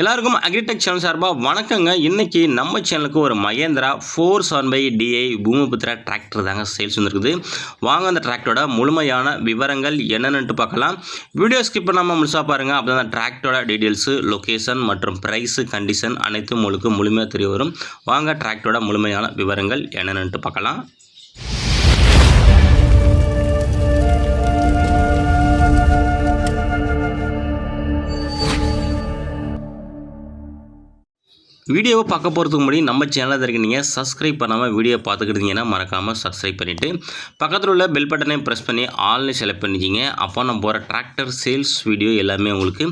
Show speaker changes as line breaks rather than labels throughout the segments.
எல்லாருக்கும் agritech channel சார்பாக வணக்கங்க. இன்றைக்கி நம்ம சேனலுக்கு ஒரு Mahindra four seven five DI Bhumiputra tractor தாங்க சேல்ஸ் வந்துருக்குது. வாங்க அந்த டிராக்டரோட முழுமையான விவரங்கள் என்னென்னு பார்க்கலாம். வீடியோ ஸ்கிப் பண்ணாமல் முழுசாக பாருங்கள் அப்போ தான் டிராக்டரோட டீட்டெயில்ஸு லொக்கேஷன் மற்றும் ப்ரைஸு கண்டிஷன் அனைத்தும் உங்களுக்கு முழுமையாக தெரிய வரும். வாங்க டிராக்டரோட முழுமையான விவரங்கள் என்னென்னு பார்க்கலாம். வீடியோவை பார்க்க போகிறதுக்கு முன்னாடி நம்ம சேனலில் இருக்க. நீங்கள் சப்ஸ்கிரைப் பண்ணாமல் வீடியோ பார்த்துக்கிட்டீங்கன்னா மறக்காமல் சப்ஸ்கிரைப் பண்ணிவிட்டு பக்கத்தில் உள்ள பெல் பட்டனை ப்ரெஸ் பண்ணி ஆல்னு செலக்ட் பண்ணிக்கிங்க அப்போ நம்ம போகிற டிராக்டர் சேல்ஸ் வீடியோ எல்லாமே உங்களுக்கு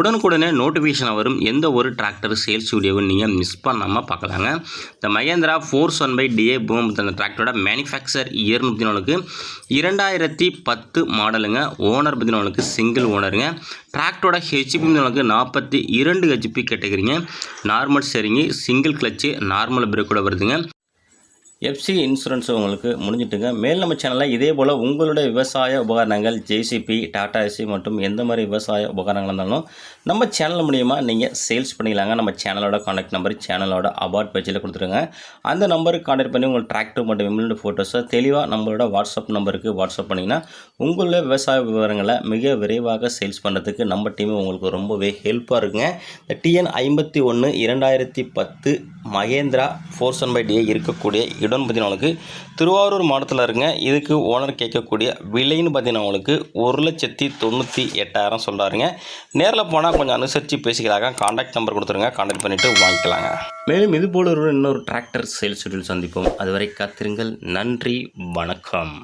உடனுக்குடனே நோட்டிஃபிகேஷன் வரும். எந்த ஒரு டிராக்டர் சேல்ஸ் வீடியோவும் நீங்கள் மிஸ் பண்ணாமல் பார்க்கலாங்க. இந்த Mahindra four one five DA boom அந்த டிராக்டரோட மேனுஃபேக்சர் இயர் பற்றி இரண்டாயிரத்தி பத்து மாடலுங்க ஓனர் பற்றி சிங்கிள் ஓனருங்க டிராக்டரோட ஹெச்பி நாளுக்கு நாற்பத்தி இரண்டு ஹெச்பி கேட்டுக்கிறீங்க. நார்மல் சரிங்க. சிங்கிள் கிளச்சு நார்மல் பிரேக்கோட வருதுங்க. எஃப்சி இன்சூரன்ஸ் உங்களுக்கு முடிஞ்சிட்டுங்க. மேல் நம்ம சேனலில் இதே போல் உங்களுடைய விவசாய உபகரணங்கள் ஜேசிபி டாடா ஏசி மற்றும் எந்த மாதிரி விவசாய உபகரணங்கள் இருந்தாலும் நம்ம சேனல் மூலிமா நீங்கள் சேல்ஸ் பண்ணிக்கலாங்க. நம்ம சேனலோட காண்டாக்ட் நம்பர் சேனலோட அபார்ட் பேஜில் கொடுத்துருங்க. அந்த நம்பருக்கு காண்டாக்ட் பண்ணி உங்கள் டிராக்டர் மற்றும் எம்எல்ஏ ஃபோட்டோஸை தெளிவாக நம்மளோட வாட்ஸ்அப் நம்பருக்கு வாட்ஸ்அப் பண்ணிங்கன்னா உங்களுடைய விவசாய விவரங்களை மிக விரைவாக சேல்ஸ் பண்ணுறதுக்கு நம்ம டீம் உங்களுக்கு ரொம்பவே ஹெல்ப்பாக இருக்குங்க. இந்த டிஎன் ஐம்பத்தி ஒன்று இரண்டாயிரத்தி பத்து Mahindra four seven five DA இருக்கக்கூடிய இடம் பார்த்தீங்கன்னா உங்களுக்கு திருவாரூர் மாவட்டத்தில் இருங்க. இதுக்கு ஓனர் கேட்கக்கூடிய விலைன்னு பார்த்தீங்கன்னா உங்களுக்கு ஒரு லட்சத்தி தொண்ணூற்றி எட்டாயிரம் சொல்கிறாருங்க நேரில் போனால் கொஞ்சம் அனுசரித்து பேசிக்கலாங்க. காண்டாக்ட் நம்பர் கொடுத்துருங்க. காண்டாக்ட் பண்ணிவிட்டு வாங்கிக்கலாங்க. மேலும் இது போல ஒரு இன்னொரு டிராக்டர் சேல்ஸ் சந்திப்போம். அதுவரை காத்திருங்கள். நன்றி. வணக்கம்.